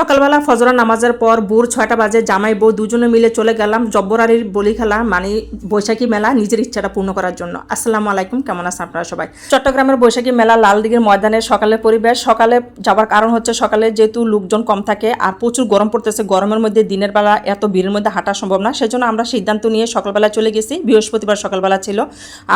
সকালবেলা ফজরা নামাজের পর ভোর ছয়টা বাজে জামাই বউ দুজনে মিলে চলে গেলাম জব্বরারির বলি খেলা মানে বৈশাখী মেলা নিজের ইচ্ছাটা পূর্ণ করার জন্য। আসসালামু আলাইকুম, কেমন আছেন আপনারা সবাই? চট্টগ্রামের বৈশাখী মেলা লালদিঘির ময়দানে সকালের পরিবেশ, সকালে যাবার কারণ হচ্ছে সকালে যেহেতু লোকজন কম থাকে আর প্রচুর গরম পড়তেছে, গরমের মধ্যে দিনের বেলা এত ভিড়ের মধ্যে হাঁটা সম্ভব না, সেজন্য আমরা সিদ্ধান্ত নিয়ে সকালবেলা চলে গেছি, বৃহস্পতিবার সকালবেলা ছিল।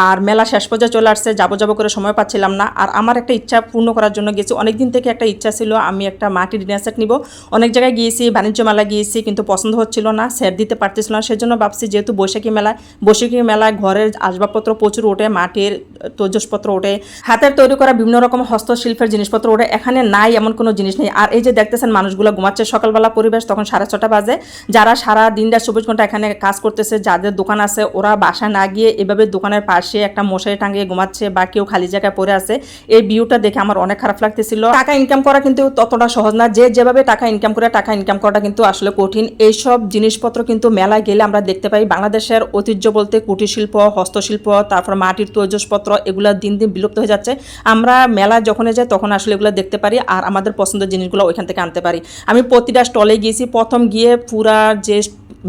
আর মেলা শেষ পর্যায়ে চলে আসছে, যাব যাব করে সময় পাচ্ছিলাম না। আর আমার একটা ইচ্ছা পূর্ণ করার জন্য গেছি, অনেকদিন থেকে একটা ইচ্ছা ছিল, আমি একটা মাটির ডিনার সেট নিব অনেক জায়গায় গিয়েছি, বাণিজ্য মেলা গিয়েছি, কিন্তু পছন্দ হচ্ছিল না, সেট দিতে পারতেছিল না, সেজন্য ভাবছি যেহেতু বৈশাখী মেলা, বৈশাখী মেলায় ঘরের আসবাবপত্র প্রচুর ওঠে, মাটির তৈজসপত্র ওঠে, হাতের তৈরি করা বিভিন্ন রকম হস্তশিল্পের জিনিসপত্র ওঠে, এখানে নাই এমন কোনো জিনিস নেই, আর এই যে দেখতেছেন মানুষগুলো ঘুমাচ্ছে সকালবেলা পরিবেশ, তখন সাড়ে ছটা বাজে, যারা সারা দিনটা চব্বিশ ঘণ্টা এখানে কাজ করতেছে, যাদের দোকান আছে, ওরা বাসায় না গিয়ে এভাবে দোকানের পাশে একটা মশারি টাঙিয়ে ঘুমাচ্ছে বা কেউ খালি জায়গায় পড়ে আছে, এই ভিউটা দেখে আমার অনেক খারাপ লাগতেছিল। টাকা ইনকাম করা কিন্তু ততটা সহজ না, যে যেভাবে টাকা ইনকাম করে, টাকা ইনকাম করাটা কিন্তু আসলে কঠিন। এইসব জিনিসপত্র কিন্তু মেলায় গেলে আমরা দেখতে পাই বাংলাদেশের ঐতিহ্য বলতে কুটির শিল্প হস্তশিল্প, তারপর মাটির তৈজসপত্র, এগুলো দিন দিন বিলুপ্ত হয়ে যাচ্ছে। আমরা মেলা যখন যাই তখন আসলে এগুলো দেখতে পারি আর আমাদের পছন্দের জিনিসগুলো ওইখান থেকে আনতে পারি। আমি প্রতিটা স্টলে গিয়েছি, প্রথম গিয়ে পুরা যে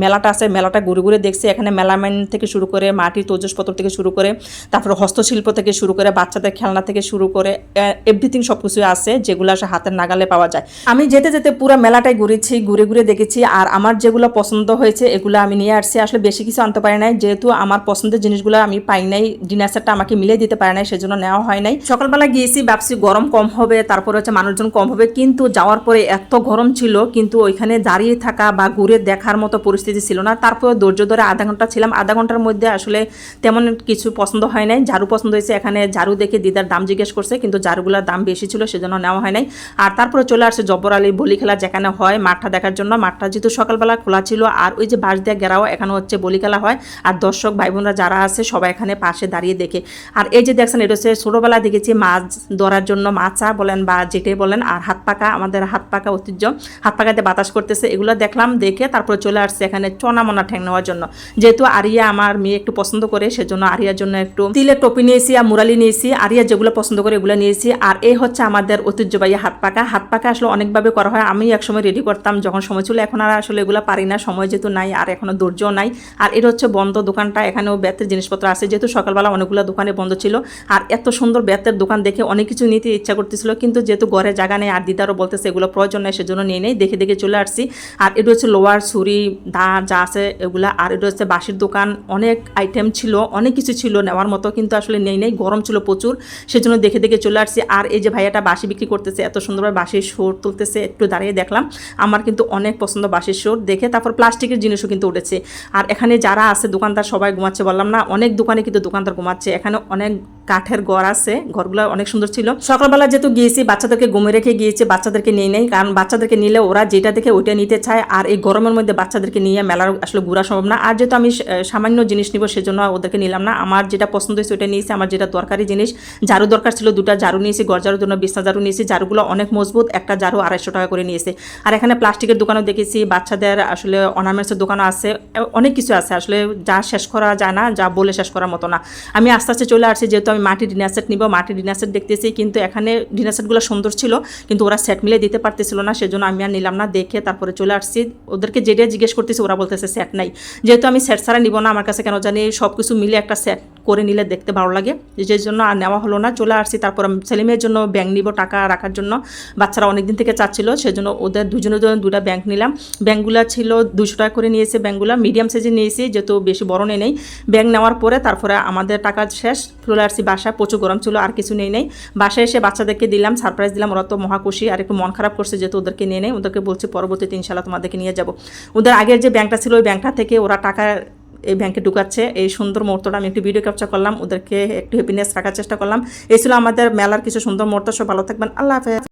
মেলাটা আছে, মেলাটা ঘুরে ঘুরে দেখছি, এখানে মেলামেন থেকে শুরু করে, মাটির তৈজসপত্র থেকে শুরু করে, তারপরে হস্তশিল্প থেকে শুরু করে, বাচ্চাদের খেলনা থেকে শুরু করে এভরিথিং সব কিছুই আছে যেগুলো আসলে হাতের নাগালে পাওয়া যায়। আমি যেতে যেতে পুরো মেলাটাই ঘুরেছি, ঘুরে ঘুরে দেখেছি। আর আমার যেগুলো পছন্দ হয়েছে, এগুলো আমি নিয়ে আসছি। আসলে বেশি কিছু আনতে পারি নাই। যেহেতু আমার পছন্দের জিনিসগুলো আমি পাই নাই, ডিনার সেটটা আমাকে মিলে দিতে পারে নাই, সেজন্য নেওয়া হয় নাই। সকালবেলা গিয়েছি, ভাবছি গরম কম হবে, তারপরে হচ্ছে মানুষজন কম হবে। কিন্তু যাওয়ার পরে এত গরম ছিল, কিন্তু ওইখানে দাঁড়িয়ে থাকা বা ঘুরে দেখার মতো পরিস্থিতি ছিল না। তারপরে ধৈর্য ধরে আধা ঘণ্টা ছিলাম। আধা ঘণ্টার মধ্যে আসলে তেমন কিছু পছন্দ হয় নাই। ঝাড়ু পছন্দ হয়েছে, এখানে ঝাড়ু দেখে দিদার দাম জিজ্ঞেস করছে, কিন্তু ঝাড়ুগুলোর দাম বেশি ছিল, সেজন্য নেওয়া হয় নাই। আর তারপরে চলে আসছে জব্বর আলী বলি খেলা যেখানে হয়, মাঠটা দেখার জন্য। মাঠটা যেহেতু সকালবেলা খোলা ছিল, আর ওই যে বাঁশ দিয়ে গেরাও এখানে হচ্ছে বলি খেলা হয়। আর দর্শক ভাই বোনরা যারা আছে, সবাই এখানে পাশে দাঁড়িয়ে দেখে। আর এই যে দেখছেন, এটা হচ্ছে ছোটোবেলা দেখেছি মাছ ধরার জন্য মাছা বলেন বা যেটে বলেন, আর হাত পাকা আমাদের হাত পাকা ঐতিহ্য। হাত পাকাতে বাতাস করতেছে, এগুলো দেখলাম, দেখে তারপরে চলে আসছে এখানে চনা মনা ঠ্যাং নেওয়ার জন্য। যেহেতু আরিয়া আমার মেয়ে একটু পছন্দ করে, সেজন্য আরিয়ার জন্য একটু তিলের টপি নিয়েছি আর মুরালি নিয়েছি। আরিয়া যেগুলো পছন্দ করে, এগুলো নিয়েছি। আর এই হচ্ছে আমাদের ঐতিহ্যবাহী হাত পাকা হাত পাকা আসলে অনেকভাবে করা হয়। আমি একসময় রেডি করতাম, যখন সময় ছিল। এখন আর আসলে এগুলো পারি না, সময় যেহেতু নাই, আর এখনও ধৈর্য নাই। আর এটা হচ্ছে বন্ধ দোকানটা, এখানেও বেতের জিনিসপত্র আছে। যেহেতু সকালবেলা অনেকগুলো দোকানে বন্ধ ছিল, আর এত সুন্দর বেতের দোকান দেখে অনেক কিছু নিতে ইচ্ছা করতেছিল, কিন্তু যেহেতু ঘরে জায়গা নেই, আর দিদারও বলতেছে এগুলো প্রয়োজন নেই, সেজন্য নিয়ে নেই, দেখে দেখে চলে আসছি। আর এটা হচ্ছে লোয়ার, ছুরি, দা যা আছে এগুলা, আর এটা হচ্ছে বাঁশির দোকান। অনেক আইটেম ছিল, অনেক কিছু ছিল নেওয়ার মতো, কিন্তু আসলে নেই নেই, গরম ছিল প্রচুর, সেজন্য দেখে দেখে চলে আসছি। আর এই যে ভাইয়াটা বাঁশি বিক্রি করতেছে, এত সুন্দরভাবে বাঁশির সুর তুলতেছে, একটু দাঁড়িয়ে দেখলাম। আমার কিন্তু অনেক পছন্দ বাঁশির সুর। দেখে তারপর প্লাস্টিকের জিনিসও কিন্তু উঠেছে। আর এখানে যারা আছে, দোকানদার সবাই ঘুমাচ্ছে বললাম না, অনেক দোকানে কিন্তু দোকানদার ঘুমাচ্ছে। এখানে অনেক কাঠের ঘর আছে। ঘরগুলো অনেক সুন্দর ছিল। সকালবেলা যেহেতু গিয়েছি, বাচ্চাদেরকে ঘুমে রেখে গিয়েছি, বাচ্চাদেরকে নিয়ে নেই। কারণ বাচ্চাদেরকে নিলে ওরা যেটা দেখে ওইটা নিতে চায়। আর এই গরমের মধ্যে বাচ্চাদেরকে নিয়ে মেলার আসলে ঘোরা সম্ভব না। আর যেহেতু আমি সামান্য জিনিস নিব, সেজন্য ওদেরকে নিলাম না। আমার যেটা পছন্দ হয়েছে ওইটা নিয়েছি। আমার যেটা দরকারি জিনিস, ঝাড়ু দরকার ছিল দুটা। ঝাড়ু নিয়েছি ঘর ঝাড়ুর জন্য বিছনা ঝাড়ু নিয়েছি। ঝাড়ুগুলো অনেক মজবুত। একটা ঝাড়ু আড়াইশো টাকা করে নিয়েছে। আর এখানে প্লাস্টিকের দোকানও দেখেছি, বাচ্চাদের আসলে অর্নামেন্টসের দোকানও আছে অনেক কিছু আছে, আসলে যা শেষ করা যায় না, যা বলে শেষ করার মতো না। আমি আস্তে আস্তে চলে আসছি, যেহেতু আমি মাটির ডিনার সেট নিব, মাটির ডিনার সেট দেখতেছি, কিন্তু এখানে ডিনার সেটগুলো সুন্দর ছিল, কিন্তু ওরা সেট মিলে দিতে পারতেছিল না, সেজন্য আমি আর নিলাম না, দেখে তারপরে চলে আসছি। ওদেরকে যেটা জিজ্ঞেস করতেছি, ওরা বলতেছে সেট নাই। যেহেতু আমি সেট ছাড়া নিব না, আমার কাছে কেন জানি সব কিছু মিলে একটা সেট করে নিলে দেখতে ভালো লাগে। যে জন্য আর নেওয়া হলো না, চলে আসছি, তারপর ছেলেমেয়ের জন্য ব্যাংক নিব টাকা রাখার জন্য। বাচ্চারা অনেক দিন থেকে চাচ্ছিল, সেজন্য ওদের দুজনের জন্য দুটা ব্যাংক নিলাম। ব্যাংকগুলো ছিল দুশো টাকা করে নিয়েছে ব্যাংকগুলো মিডিয়াম সাইজে নিয়েছি, যেহেতু বেশি বড় নেই নেই। ব্যাংক নেওয়ার পরে তারপরে আমাদের টাকা শেষ, চলে আসছি বাসায়, প্রচুর গরম ছিল, আর কিছু নেই নেই। বাসায় এসে বাচ্চাদেরকে দিলাম সারপ্রাইজ দিলাম, ওরা তো মহাকুশি আর একটু মন খারাপ করছে যেহেতু ওদেরকে নিয়ে নেই। ওদেরকে বলছি পরবর্তীতে ইনশাল্লাহ তোমাদেরকে নিয়ে যাব। ওদের আগের যে ব্যাংকটা ছিল, ওই ব্যাংকটা থেকে ওরা টাকা এই ব্যাংকে ঢুকাচ্ছে। এই সুন্দর মুহূর্তটা আমি একটু ভিডিও ক্যাপচার করলাম, ওদেরকে একটু হ্যাপিনেস রাখার চেষ্টা করলাম। এই ছিল আমাদের মেলার কিছু সুন্দর মুহূর্ত সব ভালো থাকবেন, আল্লাহ হাফেজ।